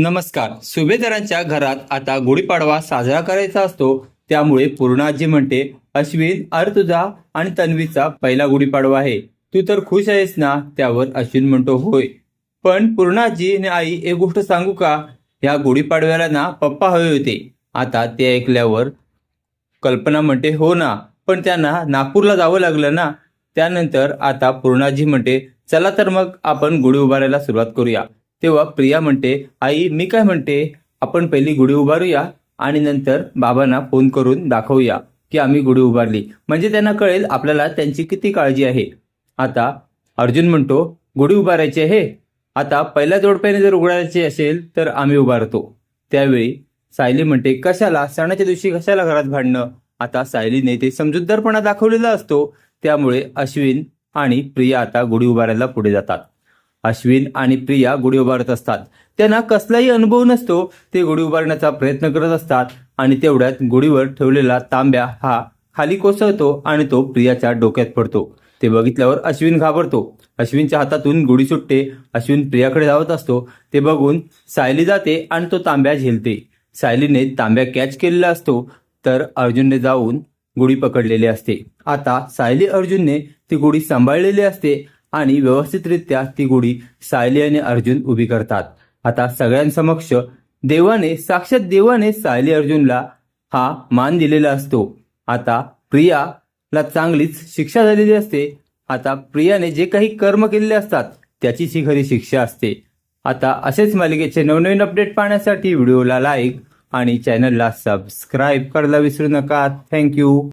नमस्कार. सुभेदारांच्या घरात आता गुढीपाडवा साजरा करायचा असतो. त्यामुळे पूर्णाजी म्हणते अश्विन अर तुझा आणि तन्वीचा पहिला गुढीपाडवा आहे. तू तर खुश आहेस ना? त्यावर अश्विन म्हणतो होय. पण पूर्णाजी आणि आई एक गोष्ट सांगू का? ह्या गुढीपाडव्याला ना पप्पा हवे होते. आता ते ऐकल्यावर कल्पना म्हणते हो ना पण त्यांना नागपूरला जावं लागलं ना? त्यानंतर आता पूर्णाजी म्हणते चला तर मग आपण गुढी उभारायला सुरुवात करूया. तेव्हा प्रिया म्हणते आई मी काय म्हणते? आपण पहिली गुढी उभारूया आणि नंतर बाबांना फोन करून दाखवूया की आम्ही गुढी उभारली. म्हणजे त्यांना कळेल आपल्याला त्यांची किती काळजी आहे. आता अर्जुन म्हणतो गुढी उभारायची आहे? आता पहिल्या जोडप्याने जर उघडायची असेल तर आम्ही उभारतो. त्यावेळी सायली म्हणते कशाला? सणाच्या दिवशी कशाला घरात भांडणं? आता सायलीने ते समजूतदारपणा दाखवलेला असतो. त्यामुळे अश्विन आणि प्रिया आता गुढी उभारायला पुढे जातात. अश्विन आणि प्रिया गुढी उभारत असतात. त्यांना कसलाही अनुभव नसतो ते गुढी उभारण्याचा प्रयत्न करत असतात आणि तेवढ्यात गुढीवर ठेवलेला तांब्या हा खाली कोसळतो आणि तो प्रियाच्या डोक्यात पडतो. ते बघितल्यावर अश्विन घाबरतो. अश्विनच्या हातातून गुढी सुटते. अश्विन प्रियाकडे धावत असतो. ते बघून सायली जाते आणि तो तांब्या झेलते. सायलीने तांब्या कॅच केलेला असतो तर अर्जुनने जाऊन गुढी पकडलेली असते. आता सायली अर्जुनने ती गुढी सांभाळलेली असते आणि व्यवस्थितरित्या ती गुढी सायली आणि अर्जुन उभी करतात. आता सगळ्यांसमक्ष देवाने साक्षात देवाने सायली अर्जुनला हा मान दिलेला असतो. आता प्रियाला चांगलीच शिक्षा झालेली असते. आता प्रियाने जे काही कर्म केलेले असतात त्याचीच ही खरी शिक्षा असते. आता असेच मालिकेचे नवनवीन अपडेट पाहण्यासाठी व्हिडिओला लाईक आणि चॅनलला सबस्क्राईब करायला विसरू नका. थँक्यू.